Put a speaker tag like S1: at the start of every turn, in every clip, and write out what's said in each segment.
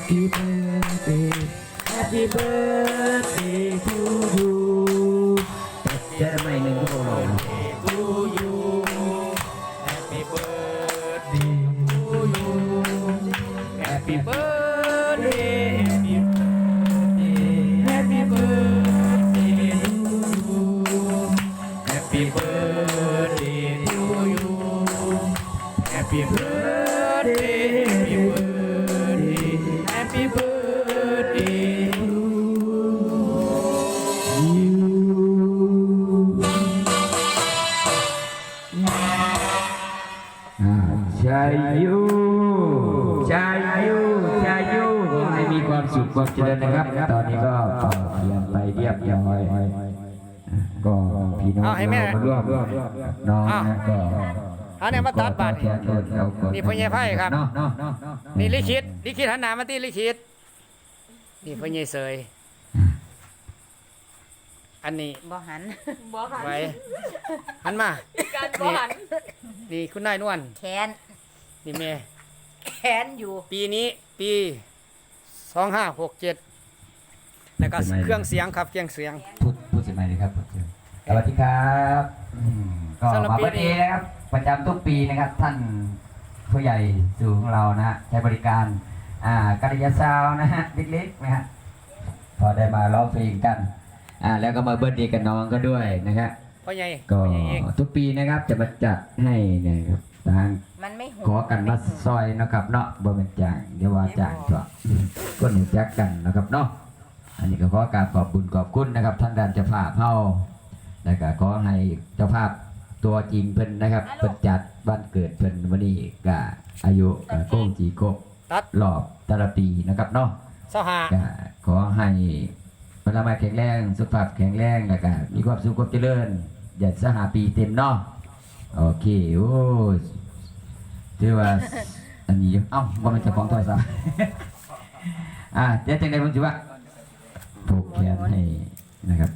S1: Happy birthday, happy birthday to you.
S2: That's my ชายยูชายยูชายยูขอให้มีความสุขความเจริญนะครับ ตอนนี้ก็เป่าเทียนไปเรียบร้อยก็พี่น้อง
S1: เอาให้แม่
S2: เรามาร่วมน้องนะก็
S1: อันนี้มาตัดบาท
S2: เทียนรถเราก็
S1: นี่พ่อใหญ่ไพ่ครับ
S2: เนาะเนาะเนาะ
S1: นี่ลิขิตลิขิตหันหน้ามาที่ลิขิตนี่พ่อใหญ่เสย อันนี้
S3: บ่หัน
S4: บ่หัน
S1: ไว้หันมา
S4: การบ่หัน
S1: นี่คุณนายนวล
S3: แขน
S1: นี่เมย์
S3: แขนอยู่
S1: ปีนี้ปีสองห้าหกเจ็ดแล้วก็เครื่องเสียงครับเครื่องเสียง
S2: พูดพูดสิไหมเลยครับสวัสดีครับอืมก็
S1: สำหรับ
S2: มา
S1: ปี
S2: วัน
S1: นี้
S2: นี้นะครับประจำทุกปีนะครับ ท่านผู้ใหญ่สู่ของเรานะฮะใช้บริการ อ่ากัลยาซาวน์นะฮะเล็กๆนะฮะพอได้มาร้องเพลงกัน อ่าแล้วก็มาเบิร์ดเดย์กับน้องก็ด้วยนะครับ
S1: พ่อใหญ่
S2: ก็
S1: พ่อใหญ่เอง
S2: ทุกปีนะครับจะมาจัดให้นะครับทาง
S3: มันไม่หู
S2: ขอกันมาซอยนะครับเนาะบ่เป็นจ้างเดี๋ยวว่าจ้างตัวก็หนูจักกันนะครับเนาะอันนี้ก็ขอการขอบบุญขอบคุณนะครับทางด้านเจ้าภาพเฮาแล้วก็ขอให้เจ้าภาพตัวจริงเพิ่นนะครับเพิ่นจัดวันเกิดเพิ่นวันนี้ก็อายุก็โก้งจีโกบ
S1: ตัด
S2: รอบแต่ละปีนะครับเนาะ
S1: เสาหา
S2: ก็ขอให้พ ลังงาแข็งแรงสุขภาพแข็งแรงแล้วก็มีความสุขความเจริญอย่าสหาปีเต็มเนาะโอเคโอ้ยถือว่าอันนี้เอ้าว่ามันจะของโทรศัพท์อ่าเดี๋ยวจังไดผมจะว่าผูกแขนให้นะครับ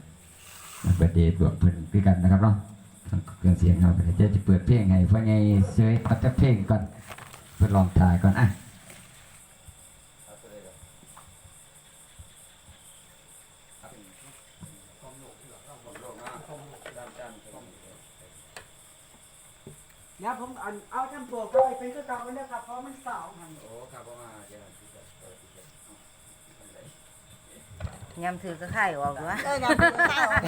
S2: เปิดเดทบวกเพิ่นคือกันนะครับเนาะเครื่องเสียงเราเดี๋ยวจะเปิดเพลงให้เพราะไงเสยเอาแต่เพลงก่อนเพื่อลองถ่ายก่อนอะ
S5: เดี๋ยวผมเอาเอาทำตัวเข้าไปเป็นก็เก่ามันนะครับเพราะมันเสาหัน
S3: ยำถือก็ไข่ออกวะ
S5: เออน้ำถือก็ค่ายออก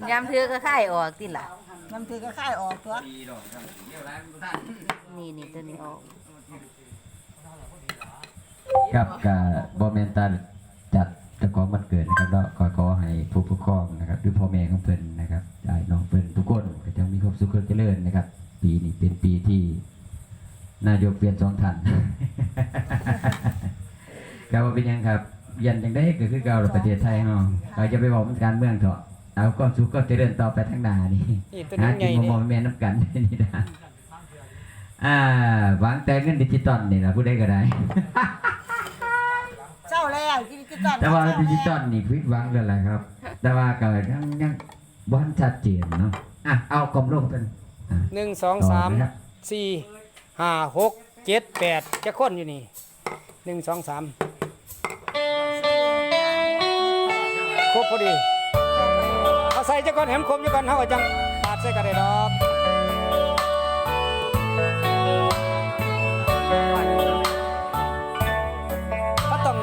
S5: แล้ว
S3: ยำถือก็ไข่ออกติล่ะ
S5: น้ำถือก็ค่ายออกตัว
S3: นี่นี่ตัวนี้ออก
S2: ครับกับบอมเมนตันจัดเจ้าของวันเกิดนะครับแล้วขอขอให้ผู้ปกครองนะครับหรือพ่อแม่ของเพิ่นนะครับ สุขความเจริญนะครับ ปีนี้เป็นปีที่นายกเปลี่ยนสองท่านครับว่าเป็นยังครับ ยันจังได้ก็คือเก่าในประเทศไทยเฮาเราจะไปบอกมันการเมืองเถอะเอาความสุขก็เจริญต่อไปทั้งหน้านี่
S1: นี่ตัว
S2: หา
S1: นี้ให
S2: กิ
S1: ญ่
S2: นมอ
S1: นี่
S2: มแม่น้ำกันนี่นะอ่าวางแต่เงินดิจิตอลนี่นะผู้ใดก็ได้
S5: เจ้าแล้วที่ที่จัด
S2: แต่ว่าดิจิตอลนี่พิดหวังแล้วแหละครับ แต่ว่าก็ยังยังบ้านชัดเจนเนาะ อะเอากลมลงเป็นอะ
S1: หนึ่งสอง
S2: ต่
S1: สาม
S2: นะครับ
S1: สี่ห้าหกเจ็ดแปดจะค้นอยู่นี่หนึ่งสองสามครบพอดีเอาใส่จะก่อนแหมคมจะก่อนเท่ากับจังปาดใส่กันได้ดอกก็ต้อง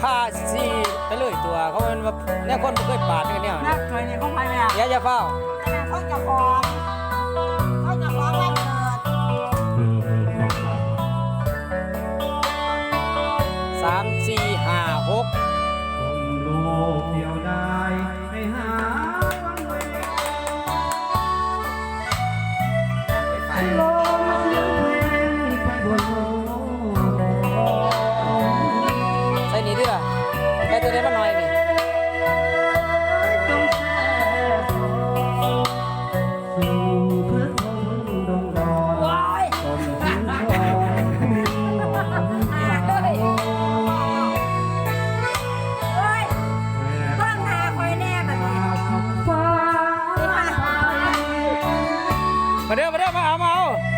S1: พาสีไปเลยตัวเขาเป็นว่าเนี่ยคนบ่เคยปาดกันเนี่ย
S5: นักเคยเนี่ยเขาไปเนี่ย
S1: อย่าอย่าเฝ้า
S5: เขา จะฟ้องเขาจะฟ้องวันเกิด
S1: สามสี่ห้าหก
S2: โลกเดียวได้ให้หา
S1: 好。